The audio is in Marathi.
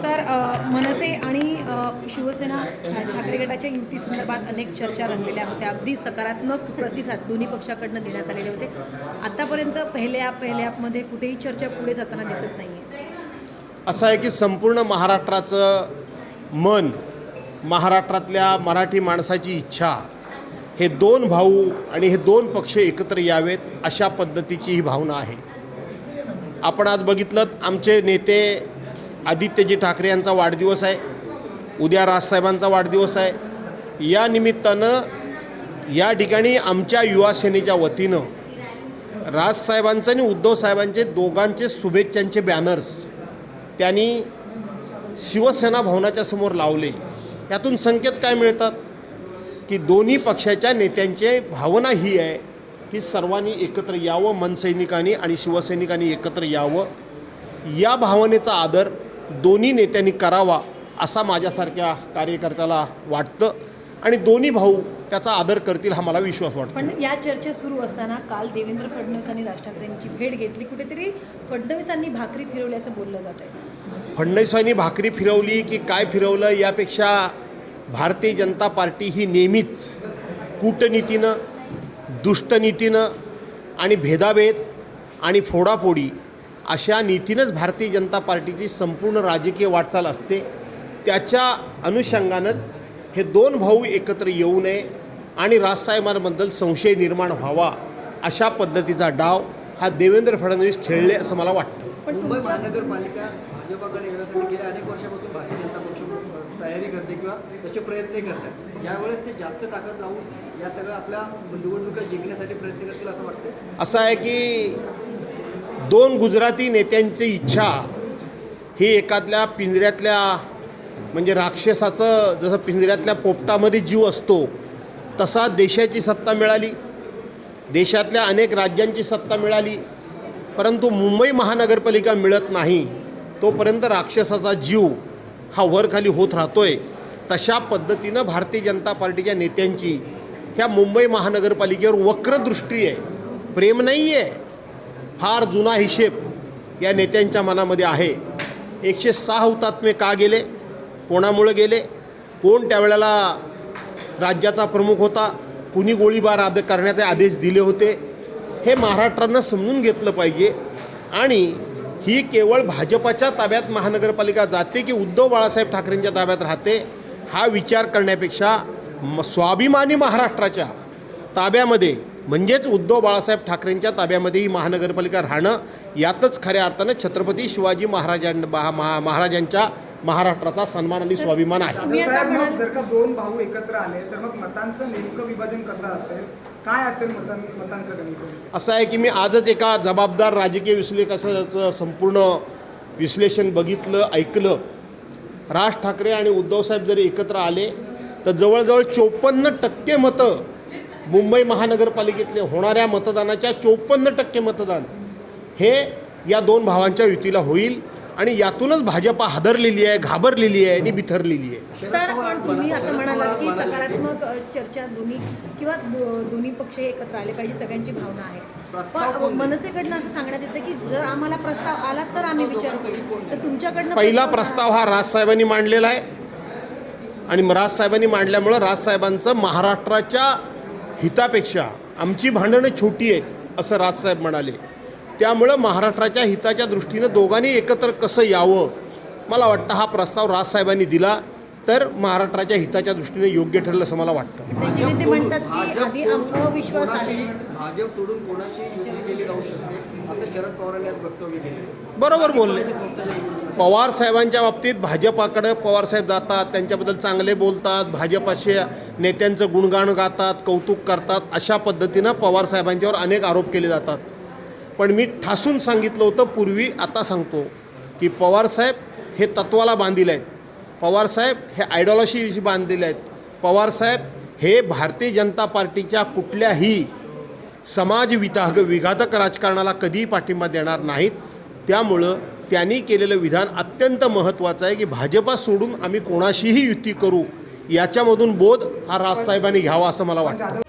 सर मनसे आणि शिवसेना ठाकरे गटाच्या युती संदर्भात अनेक चर्चा रंगलेल्या होत्या. अगदी सकारात्मक प्रतिसाद दोन्ही पक्षाकडनं देण्यात आलेले होते. आतापर्यंत पहिल्या ॲप पहिल्या ॲपमध्ये कुठेही चर्चा पुढे जाताना दिसत नाही असं आहे की संपूर्ण महाराष्ट्राचं मन महाराष्ट्रातल्या मराठी माणसाची इच्छा हे दोन भाऊ आणि हे दोन पक्ष एकत्र यावेत अशा पद्धतीची ही भावना आहे. आपण आज बघितलं आमचे नेते आदित्यजी ठाकरे यांचा वाढदिवस आहे. उद्या राजसाहेबांचा वाढदिवस आहे. या निमित्तानं या ठिकाणी आमच्या युवा सेनेच्या वतीनं राजसाहेबांचं आणि उद्धव साहेबांचे दोघांचे शुभेच्छांचे बॅनर्स त्यांनी शिवसेना भवनाच्या समोर लावले. यातून संकेत काय मिळतात? की दोन्ही पक्षाच्या नेत्यांची भावना ही आहे की सर्वांनी एकत्र यावं मनसैनिकांनी आणि शिवसैनिकांनी एकत्र यावं. या भावनेचा आदर दोन्ही नेत्यांनी करावा असा माझ्यासारख्या कार्यकर्त्याला वाटतं आणि दोन्ही भाऊ त्याचा आदर करतील हा मला विश्वास वाटतो. पण या चर्चा सुरू असताना काल देवेंद्र फडणवीस आणि राज ठाकरेंची भेट घेतली. कुठेतरी फडणवीसांनी भाकरी फिरवल्याचं बोललं जात आहे फडणवीसांनी भाकरी फिरवली की काय फिरवलं यापेक्षा भारतीय जनता पार्टी ही नेहमीच कूटनीतीनं दुष्टनीतीनं आणि भेदाभेद आणि फोडाफोडी अशा नीतीनंच भारतीय जनता पार्टीची संपूर्ण राजकीय वाटचाल असते. त्याच्या अनुषंगानंच हे दोन भाऊ एकत्र येऊ नये आणि राजसाहेबांबद्दल संशय निर्माण व्हावा अशा पद्धतीचा डाव हा देवेंद्र फडणवीस खेळले असं मला वाटतं. पण मुंबई तुमच्या महानगरपालिका भाजपाकडे येण्यासाठी गेल्या अनेक वर्षापासून भारतीय जनता पक्ष तयारी करते किंवा त्याचे प्रयत्न करतात. यावेळेस ते जास्त ताकद लावून या सगळ्या आपल्या निवडणुका जिंकण्यासाठी प्रयत्न करतील असं वाटतं असं आहे की दोन गुजराती नेत्यांची इच्छा ही एखादल्या पिंजऱ्यातल्या म्हणजे राक्षसाचं जसं पिंजऱ्यातल्या पोपटामध्ये जीव असतो तसा देशाची सत्ता मिळाली. देशातल्या अनेक राज्यांची सत्ता मिळाली. परंतु मुंबई महानगरपालिका मिळत नाही तोपर्यंत राक्षसाचा जीव हा वरखाली होत राहतो आहे तशा पद्धतीनं भारतीय जनता पार्टीच्या नेत्यांची ह्या मुंबई महानगरपालिकेवर वक्रदृष्टी आहे. प्रेम नाही आहे फार जुना हिशेब या नेत्यांच्या मनामध्ये आहे. एकशे सहा हुतात्मे का गेले? कोणामुळे गेले? कोण त्यावेळेला राज्याचा प्रमुख होता? कुणी गोळीबार आद करण्याचे आदेश दिले होते? हे महाराष्ट्रानं समजून घेतलं पाहिजे. आणि ही केवळ भाजपाच्या ताब्यात महानगरपालिका जाते की उद्धव बाळासाहेब ठाकरेंच्या ताब्यात राहते? हा विचार करण्यापेक्षा म स्वाभिमानी महाराष्ट्राच्या ताब्यामध्ये म्हणजेच उद्धव बाळासाहेब ठाकरेंच्या ताब्यामध्ये ही महानगरपालिका राहणं यातच खऱ्या अर्थानं छत्रपती शिवाजी महाराजां महा- महा- महाराजांच्या महाराष्ट्राचा सन्मान आणि स्वाभिमान आहे. जर का दोन भाऊ एकत्र आले तर मग मतांचं नेमकं विभाजन कसं असेल? काय असेल मतां मतांचं गणित असं आहे की मी आजच एका जबाबदार राजकीय विश्लेषकाचं संपूर्ण विश्लेषण बघितलं ऐकलं. राज ठाकरे आणि उद्धवसाहेब जरी एकत्र आले तर जवळजवळ चोपन्न टक्के मतं मुंबई महानगरपालिकेतले होणाऱ्या मतदानाच्या चोपन्न टक्के मतदान हे या दोन भावांच्या युतीला होईल आणि यातूनच भाजपा हादरलेली आहे घाबरलेली आहे आणि बिथरलेली आहे. सर पण तुम्ही आता म्हणालात की सकारात्मक चर्चा दोन्ही किंवा दोन्ही पक्ष एकत्र आले पाहिजे सगळ्यांची भावना आहे. पण मनसेकडनं असं सांगण्यात येतं की जर आम्हाला प्रस्ताव आला तर आम्ही विचार करू. तर तुमच्याकडनं पहिला प्रस्ताव हा राजसाहेबांनी मांडलेला आहे. आणि राजसाहेबांनी मांडल्यामुळं राजसाहेबांचं महाराष्ट्राच्या हितापेक्षा आमची भांडणं छोटी आहेत असं राजसाहेब म्हणाले. त्यामुळं महाराष्ट्राच्या हिताच्या दृष्टीनं दोघांनी एकत्र कसं यावं मला वाटतं हा प्रस्ताव राजसाहेबांनी दिला तर महाराष्ट्राच्या हिताच्या दृष्टीने योग्य ठरलं असं मला वाटतं. भाजप सोडून कोणाची युती केली जाऊ शकते असं शरद पवारांनी आज वक्तव्य केले बरोबर बोलले. पवार साहेबांच्या बाबतीत भाजपाकडे पवार साहेब जातात त्यांच्याबद्दल चांगले बोलतात भाजपाचे नेत्यांचं गुणगान गातात कौतुक करतात अशा पद्धतीनं पवार साहेबांच्यावर अनेक आरोप केले जातात. पण मी ठासून सांगितलं होतं पूर्वी आता सांगतो की पवारसाहेब हे तत्वाला बांधील आहेत. पवारसाहेब हे आयडॉलॉजीशी बांधलेले आहेत. पवारसाहेब हे भारतीय जनता पार्टीच्या कुठल्याही समाज विताग विघातक राजकारणाला कधीही पाठिंबा देणार नाहीत. त्यामुळं त्यांनी केलेलं विधान अत्यंत महत्त्वाचं आहे की भाजपा सोडून आम्ही कोणाशीही युती करू याच्यामधून बोध हा राजसाहेबांनी घ्यावा असं मला वाटतं.